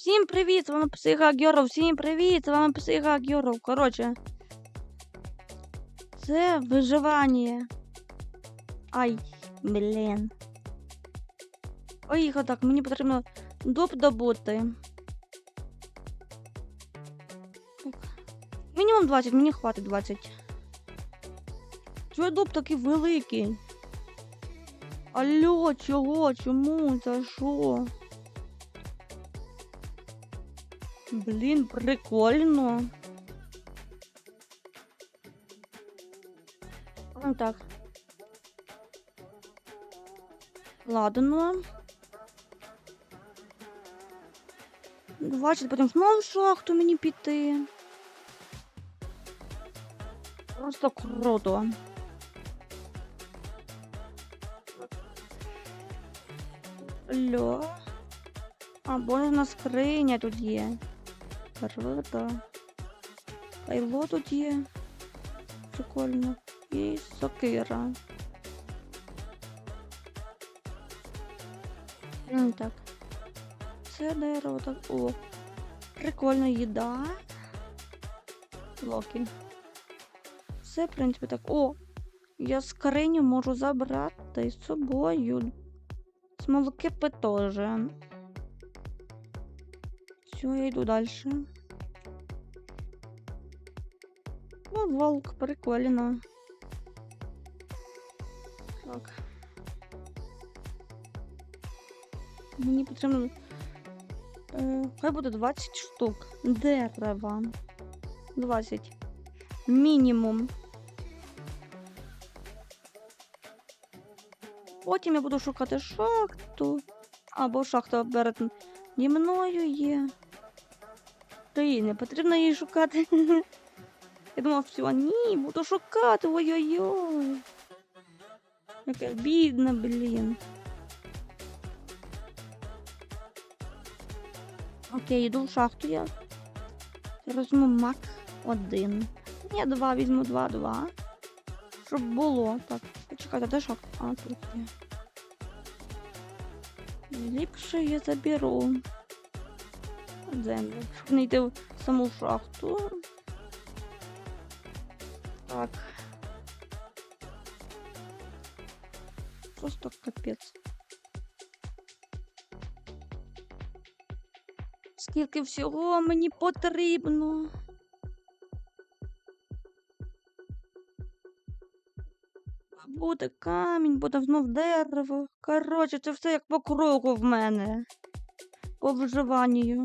Всім привіт! З вами Психа Герл, всім привіт! З вами Психа Герл. Коротше. Це виживання. Ай, блін. Ой, так, мені потрібно доп добути. Мінімум 20, мені хватить 20. Чого доп такий великий? Алло, чого? Чому? За що? Блін, прикольно. Ну так. Ладно. Бачите, потім знову шахту мені піти. Просто круто. Алло. А, боже, скриня тут є. Круто. Кайло тут є. Прикольно. І сокира. Ну так. Це дерево так. О. Прикольна їда. Локі. Все, в принципі, так. О! Я скриню можу забрати з собою. Смолокипи теж. Все, я йду далі. О, волк, прикольно. Так. Мені потрібно. Хай буде 20 штук. Дерева. 20. Мінімум. Потім я буду шукати шахту. Або шахта перед мною є. Та не потрібно її шукати. Я думав, все, ні, буду шукати, ой-ой-ой. Яке бідне, блін. Окей, йду в шахту я. Я візьму мак один. Ні, два, візьму два, два. Щоб було. Так, почекайте, де шахта? А, тут є. Ліпше я заберу землю, щоб не йти в саму шахту. Так. Просто капець. Скільки всього мені потрібно? Буде камінь, буде знов дерево. Коротше, це все як по кругу в мене. По вживанню.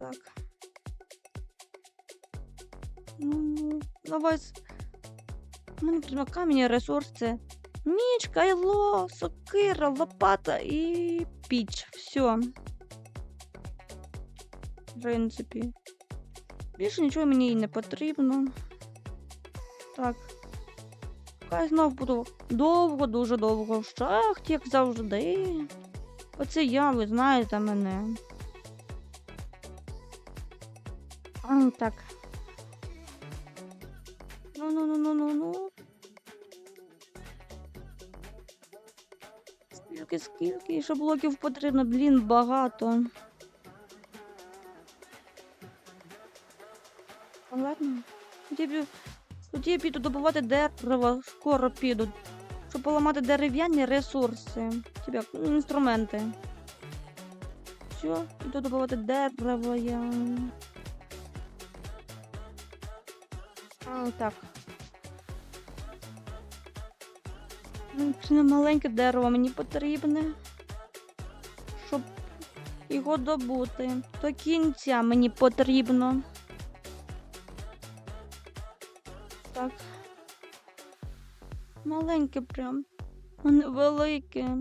Так. Ну, давай. с- Мені потрібно камінь і ресурси. Міч, кайло, сокира, лопата і піч. Все. В принципі. Більше нічого мені і не потрібно. Так. Хай знов буду довго, дуже довго в шахті, як завжди. Оце я, ви знаєте мене. Так. Ну, ну, ну, ну, ну, ну. Скільки, скільки ще блоків потрібно, блін, багато. Ну, Ладно. Тоді, тоді я піду добувати дерево, скоро піду. Щоб поламати дерев'яні ресурси. Тебе інструменти. Все, іду добувати дерево я. Так. Ну, Це не маленьке дерево мені потрібне. Щоб його добути. До кінця мені потрібно. Так. Маленьке прям. А не велике.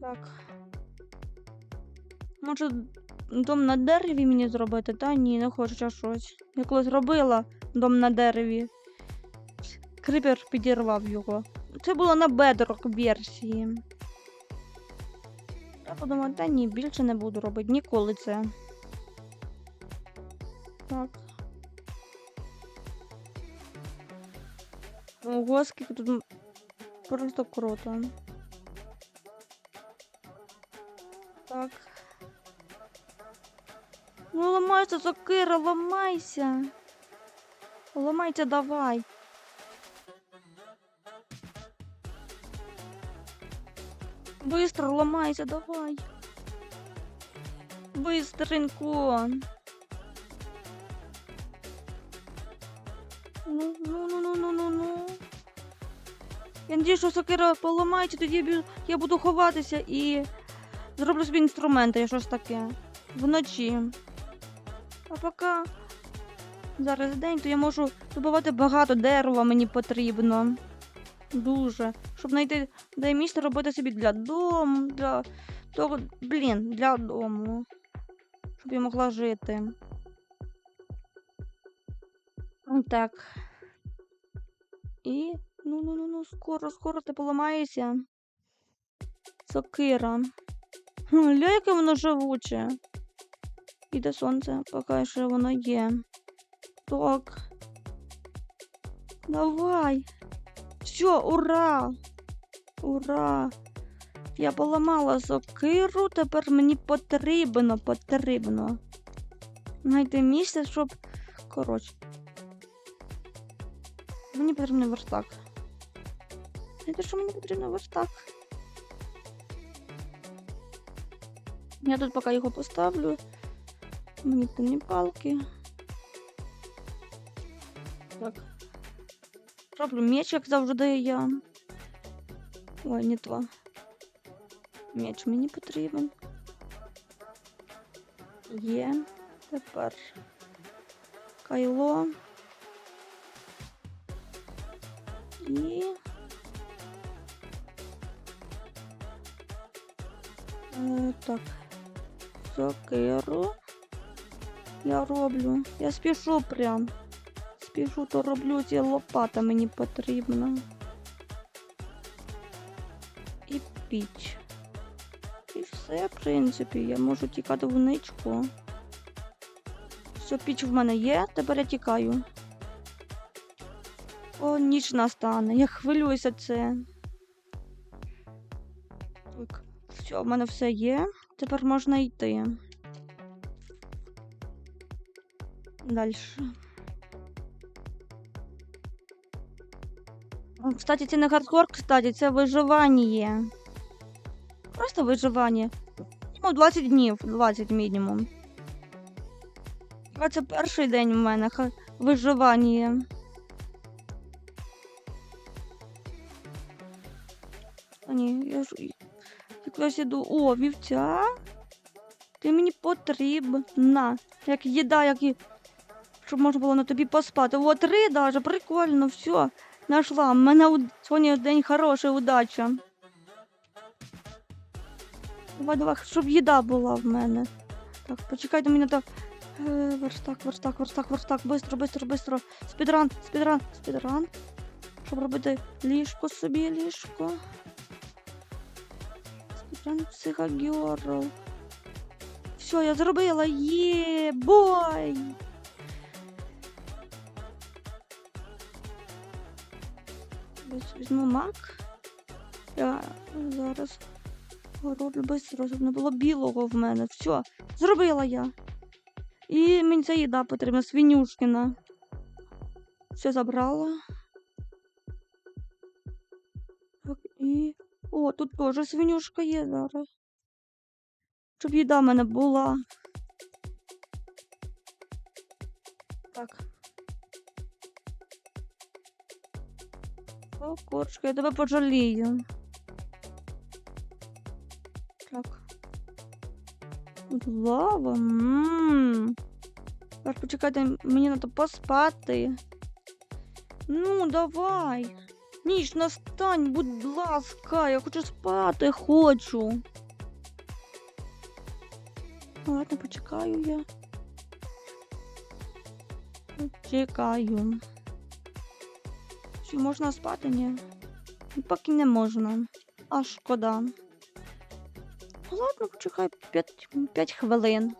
Так. Може, дом на дереві мені зробити? Та ні, не хочу щось. Я колись робила дом на дереві. Крипер підірвав його. Це було на бедрок версії. Я подумала, та ні, більше не буду робити ніколи це. Так. Ого, скільки тут просто круто. Так. Ну, ламайся, сокира, ламайся. Ламайся давай. Быстро ламайся, давай. Быстренько. Ну, ну, ну, ну, ну, ну, ну. Я надію, що сокира поламається, тоді я буду ховатися і зроблю собі інструменти, щось таке. Вночі. А поки зараз день, то я можу добувати багато дерева, мені потрібно. Дуже. Щоб знайти де місце робити собі для дому, для того, блін, для дому. Щоб я могла жити. Так. І. Ну, ну, ну, ну, скоро, скоро ти поламаєшся. Сокира. Ля, яке воно живуче. Іде сонце, поки ще воно є. Так. Давай. Все, ура! Ура! Я поламала сокиру, тепер мені потрібно, потрібно. Знайти місце, щоб. Коротше. Мені потрібен верстак. Знаєте, що мені потрібен верстак? Я тут поки його поставлю. Мені темні палки. Так. Роблю меч, як завжди я. Ой, не то. Меч мені потрібен. Є. Тепер кайло. І. Е, так. Сокиру. Я роблю. Я спішу прям. Спішу, то роблю ці лопата мені потрібна. І піч. І все, в принципі, я можу тікати в ничку. Все, піч в мене є, тепер я тікаю. О, ніч настане. Я хвилююся це. Так, все, в мене все є. Тепер можна йти. Дальше. Кстати, це не хардкор, кстати, це виживання. Просто виживання. Ну, 20 днів, 20 мінімум. А це перший день у мене виживання. А ні, я ж якраз іду. О, вівця. Ти мені потрібна. Як їда, як і. Щоб можна було на тобі поспати. О, три даже, прикольно, все. Нашла. У мене сьогодні день хороший, удача. Давай, давай, щоб їда була в мене. Так, почекайте мене так. Е, верстак, верстак, верстак, верстак. Бистро, бистро, бистро. Спідран, спідран, спідран. Щоб робити ліжко собі, ліжко. Спідран психогерл. Все, я зробила. Є, бой! Ось Візьму мак. Я зараз роблю щоб не було білого в мене. Все, зробила я. І мені ця їда потрібна, свинюшкина. Все забрала. Так, і. О, тут теж свинюшка є зараз. Щоб їда в мене була. Так. О, курочка, я тебе пожалію. Так. Лава. Ммм. Тепер почекайте, мені треба поспати. Ну, давай. Ніч, настань, будь ласка, я хочу спати, хочу. Ладно, почекаю я. Чекаю. Можна спати? Ні. Поки не можна. А шкода. Ладно, почекай 5, 5 хвилин.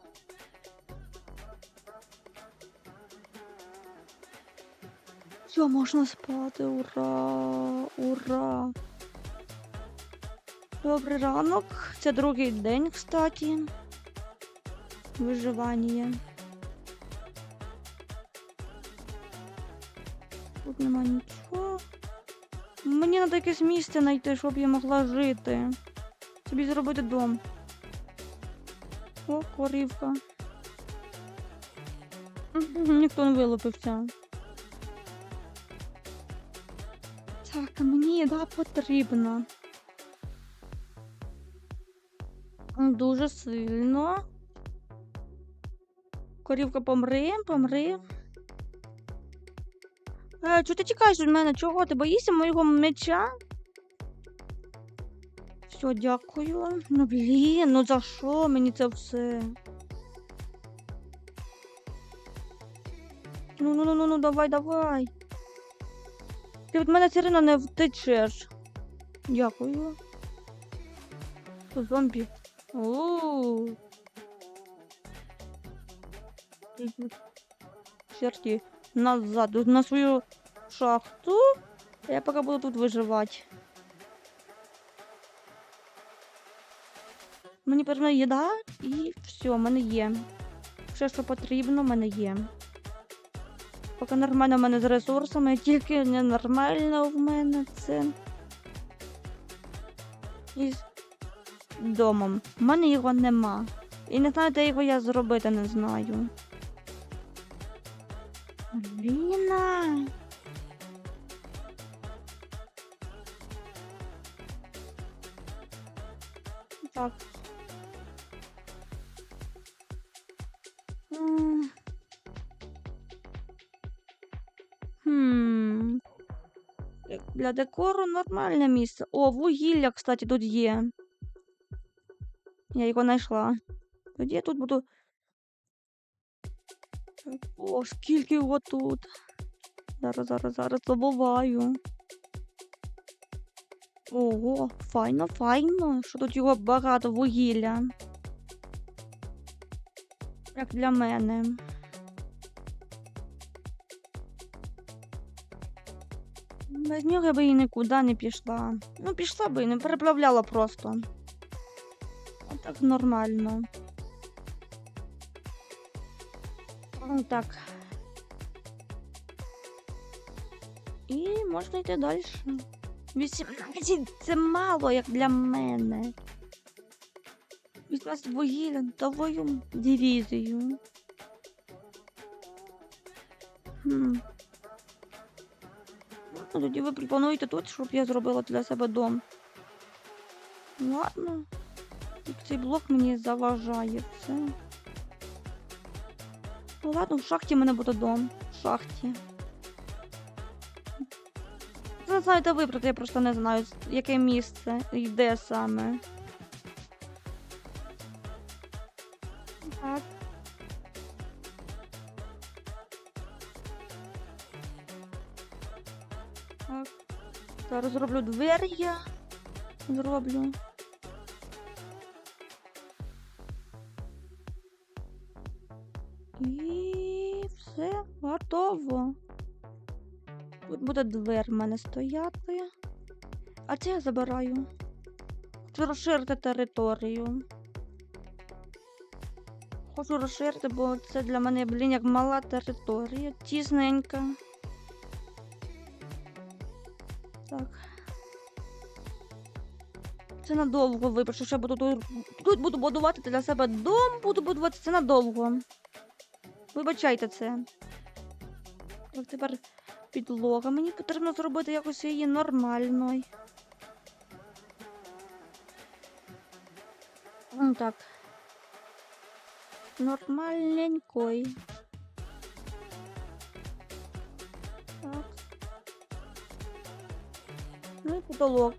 Все, можна спати, ура! Ура! Добрий ранок. Це другий день, кстати. Виживання. Тут нема нічого. Мені треба якесь місце знайти, щоб я могла жити. Собі зробити дом. О, корівка. Ніхто не вилупився. Так, мені їда потрібна. Дуже сильно. Корівка помри, помри. Е, чого ти тікаєш від мене? Чого? Ти боїшся моєго меча? Все, дякую. Ну блін, ну за що мені це все? Ну ну ну ну ну давай, давай. Ти від мене одно не втечеш. Дякую. Тут зомбі. Оу. Назад, на свою шахту. Я пока буду тут виживати. Мені потрібна їда і все, в мене є. Все, що потрібно, в мене є. Поки нормально в мене з ресурсами, тільки ненормально в мене це. Із домом. У мене його нема. І не знаю, де його я зробити не знаю. Ліна. Так. М. Хм. Е, Для декору нормальне місце. О, вугілля, кстати, тут є. Я його знайшла. Тоді я тут буду. О, скільки його тут. Зараз, зараз, зараз добуваю. Ого, файно, файно, що тут його багато вугілля. Як для мене. Без нього я би і нікуди не пішла. Ну, пішла би і не переплавляла просто. А так нормально. Так. І можна йти далі. 18 це мало, як для мене. 18 вугілля, твою дивізію. Хм. Ну, тоді ви пропонуєте тут, щоб я зробила для себе дом. Ладно. Цей блок мені заважає все. Ну ладно, в шахті в мене буде дом. В шахті. Це знаєте вибрати, я просто не знаю, яке місце і де саме. Так. Так. Зараз зроблю двері я. Зроблю. Готово. Тут буде двер в мене стояти. А це я забираю. Хочу розширити територію. Хочу розширити, бо це для мене, блін, як мала територія. Тісненька. Так. Це надовго випишу, я буду тут, тут буду будувати для себе дом, буду будувати це надовго. Вибачайте це. Так, тепер підлога. Мені потрібно зробити якось її нормальною. Ну так. Нормальненькой. Так. Ну і потолок.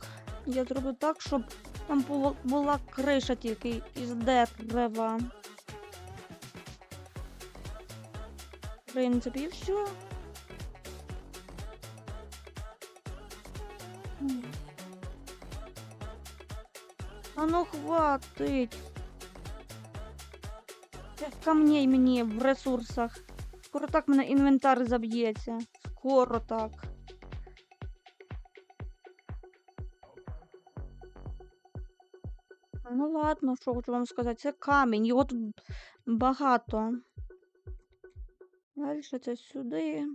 Я зроблю так, щоб там була криша тільки із дерева. В принципі, і все. Ну хватить. Камней мені в ресурсах. Скоро так мене інвентар заб'ється. Скоро так. Ну ладно, що хочу вам сказати. Це камінь, його тут багато. Далі це сюди.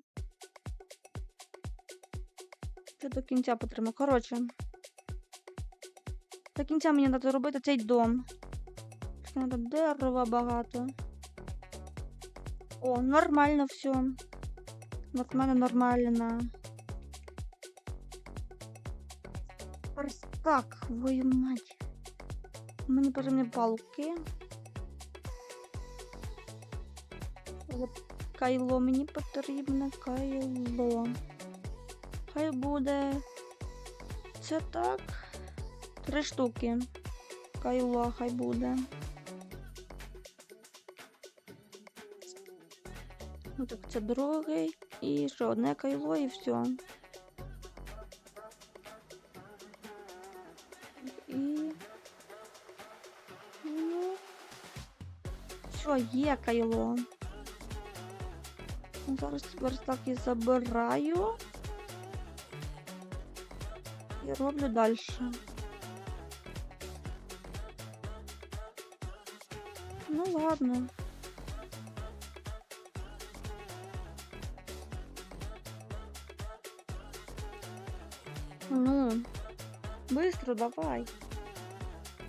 Це до кінця потрібно. Коротше. До кінця мені треба робити цей дом. Ще Треба дерева багато. О, нормально все. Нормально, нормально. Ось так, твою мать. Мені потрібні палки. Кайло мені потрібне кайло. Хай буде. Це так. Три штуки. Кайло хай буде. Ну так, це другий. І ще одне кайло і все. І. Ну. Що, є кайло. Ну, Зараз верстак і забираю. І роблю далі. Ну ладно. Ну, быстро давай.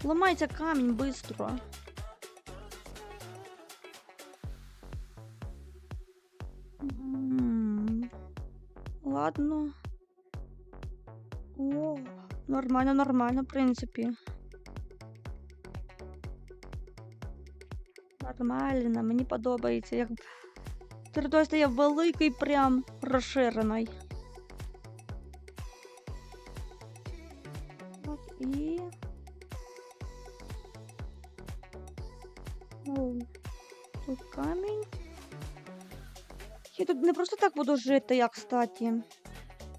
Ломайте камень быстро. Ладно. О, нормально, нормально, в принципі. Нормально, мені подобається. Як територія стає великий, прям розширений. Так, і. О, тут камінь. Я тут не просто так буду жити, як кстати.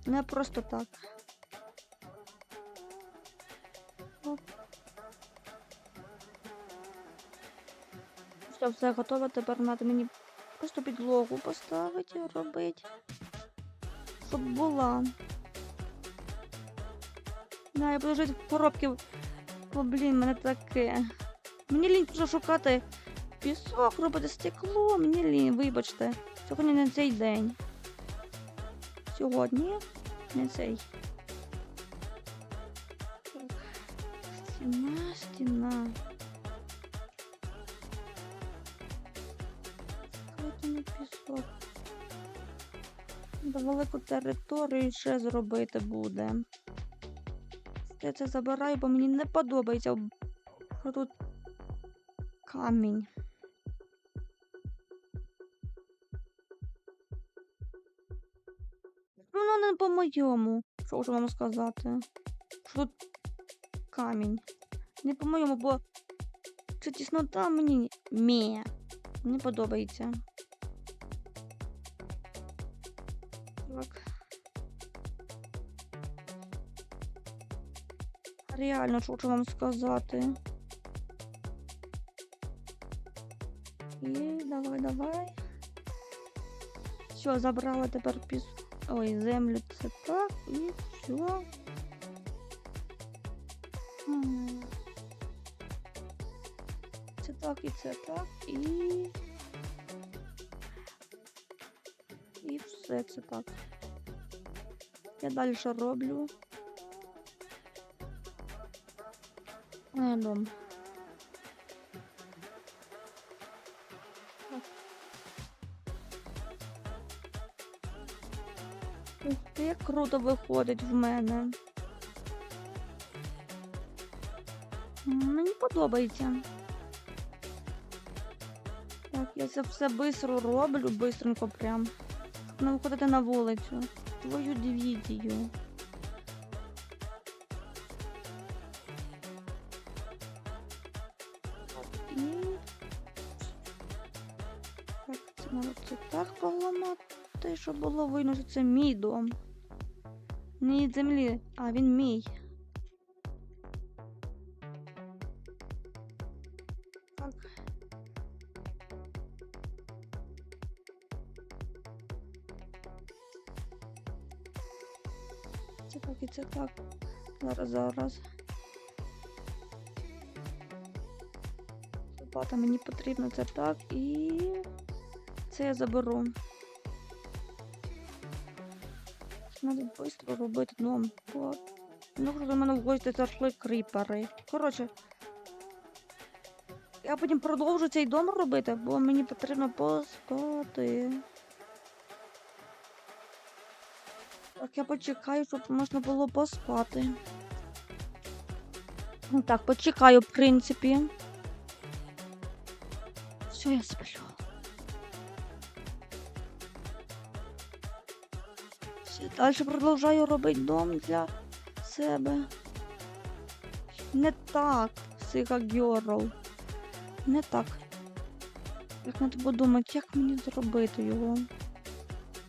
Не просто так. Все, все готово. Тепер треба мені просто підлогу поставити, робити. Щоб була. Да, я буду жити в коробці. О, блін, мене таке. Мені лінь просто шукати пісок, робити стекло. Мені лінь, вибачте. Сьогодні не цей день. Сьогодні не цей. Треба велику територію ще зробити буде. Я це забираю, бо мені не подобається. Що тут камінь. Ну, ну не по-моєму. Що вже вам сказати? Що тут камінь. Не по-моєму, бо це тіснота мені мє. Не подобається. Реально, хочу вам сказати. І давай, давай. Все, забрала тепер піс... Ой, землю це так, і все. Це так, і це так, і. І все це так. Я далі роблю. Дом. Ух ти, як круто виходить в мене. Мені подобається. Так, я це все бистро роблю, бистренько прям. Не виходити на вулицю. Твою дивізію. Поламати, щоб було видно, що це мій дом. Не від землі, а він мій. Це так і це так. Зараз, зараз. Лопата мені потрібно це так і це я заберу. Надо швидко робити дном. Ну, до мене в гості зайшли кріпери. Коротше. Я потім продовжу цей дом робити, бо мені потрібно поспати. Так, я почекаю, щоб можна було поспати. Ну так, почекаю, в принципі. Все, я сплю. Далі продовжую робити дом для себе. Не так, Сига Герл. Не так. Як треба подумати, як мені зробити його?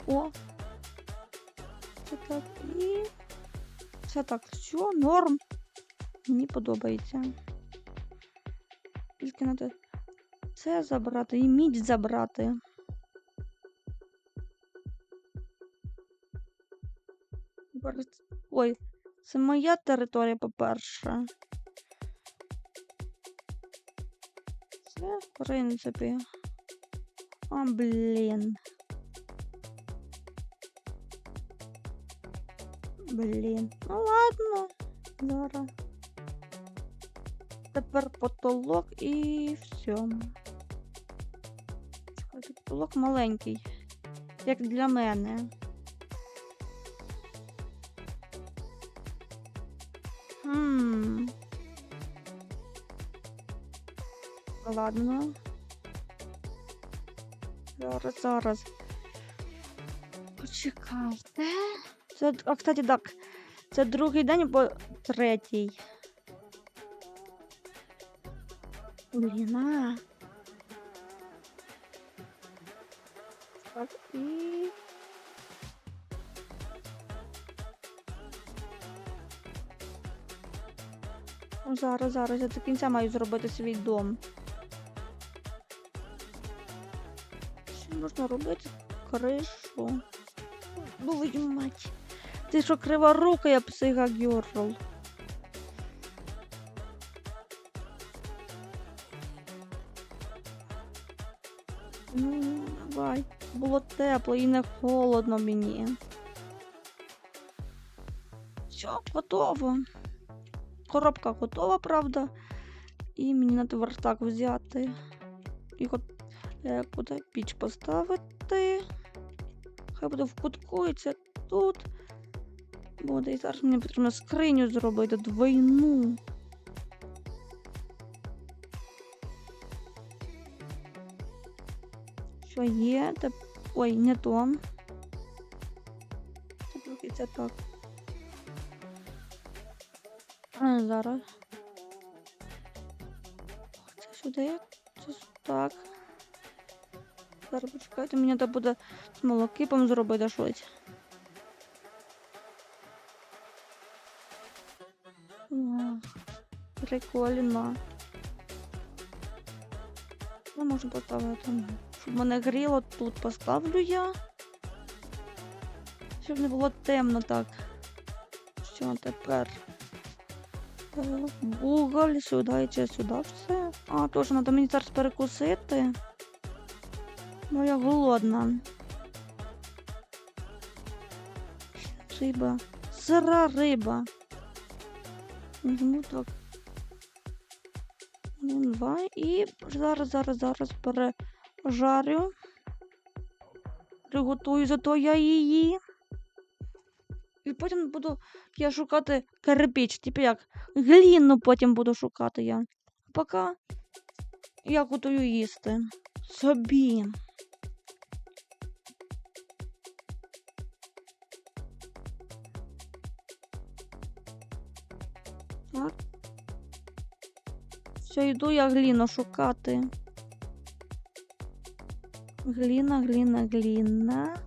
О! Це так і. Все так, все, норм. Мені подобається. Тільки треба це забрати і мідь забрати. Тепер Ой, це моя територія, по-перше. Це, в принципі. А, блін. Блін. Ну ладно. Зараз. Тепер потолок і все. Потолок маленький. Як для мене. Ладно. Зараз, зараз. Почекайте. Це, а, кстати, так. Це другий день або третій. Блін, а. Так, і... Зараз, зараз, я до кінця маю зробити свій дом. Можна робити? Кришу. Твою мать. Ти що криворука, я психа герл. Ну, давай. Було тепло і не холодно мені. Все, готово. Коробка готова, правда. І мені треба верстак взяти. І от як буде піч поставити. Хай буде в кутку і це тут. Буде. І зараз мені потрібно скриню зробити двойну. Що є? Та... Ой, не то. Трохи це так. А, зараз. Це сюди. Це так. Зараз почекайте, мені треба буде з молокипом зробити щось. Прикольно. Я можу поставити. Щоб мене гріло, тут поставлю я. Щоб не було темно так. Що тепер? Уголь сюди чи сюди все. А, теж треба мені зараз перекусити. Бо я голодна. Риба. Сира риба. Ну, Два. І зараз, зараз, зараз пережарю. Приготую, зато я її. І потім буду я шукати кирпич, типу як гліну потім буду шукати я. Поки я готую їсти. Собі. Все, йду я гліну шукати. Гліна, гліна, гліна.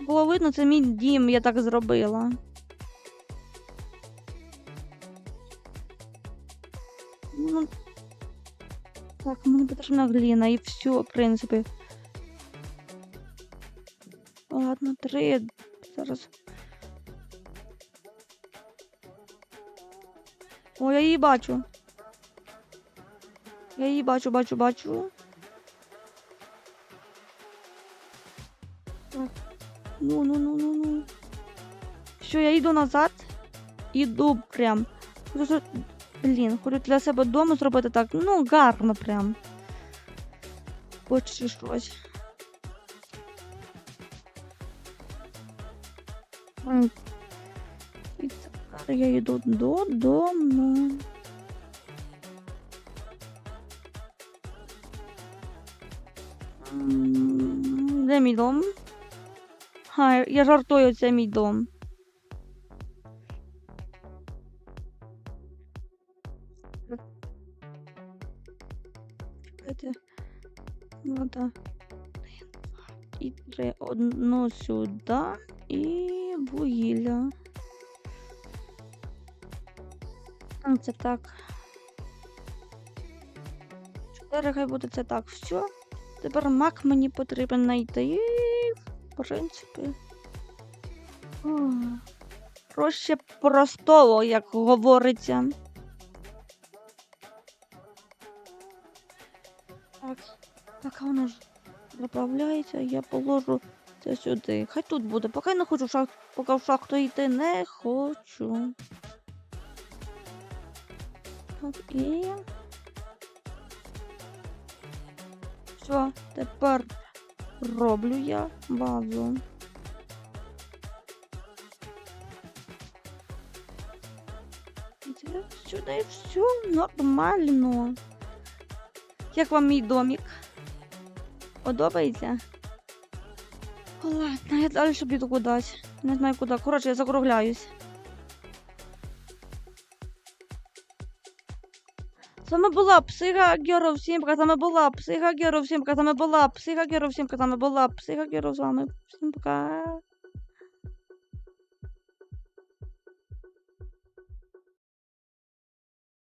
Було видно, це мій дім, я так зробила. Ну, так, мені потрібна гліна і все, в принципі. Ладно, три. Зараз. О, я її бачу. Я її бачу, бачу, бачу. Ну, ну, ну, ну, ну. Все, я йду назад. Іду прям. Хочу, блін, хочу для себе вдома зробити так. Ну, гарно прям. Хоч чи щось. М. Я йду додому. Де мій дом? Ха, я жартую, це мій дом. Чекайте. Вода. І три. Одну сюди Це так. Чотири хай буде це так. Все. Тепер мак мені потрібен знайти. І, в принципі. Проще простого, як говориться. Так, так воно ж заправляється, я положу це сюди. Хай тут буде, поки не хочу в поки в шахту йти не хочу. Так, і. Все, тепер роблю я базу. Сюди все нормально. Як вам мій домик? Подобається? Ладно, я далі піду кудись. Не знаю куди. Коротше, я закругляюсь. Вами була Психа Геров Сімка, саме була Психа Геров Сімка, саме була Психа Геров Сімка, саме була Психа Геров з вами. Всім пока.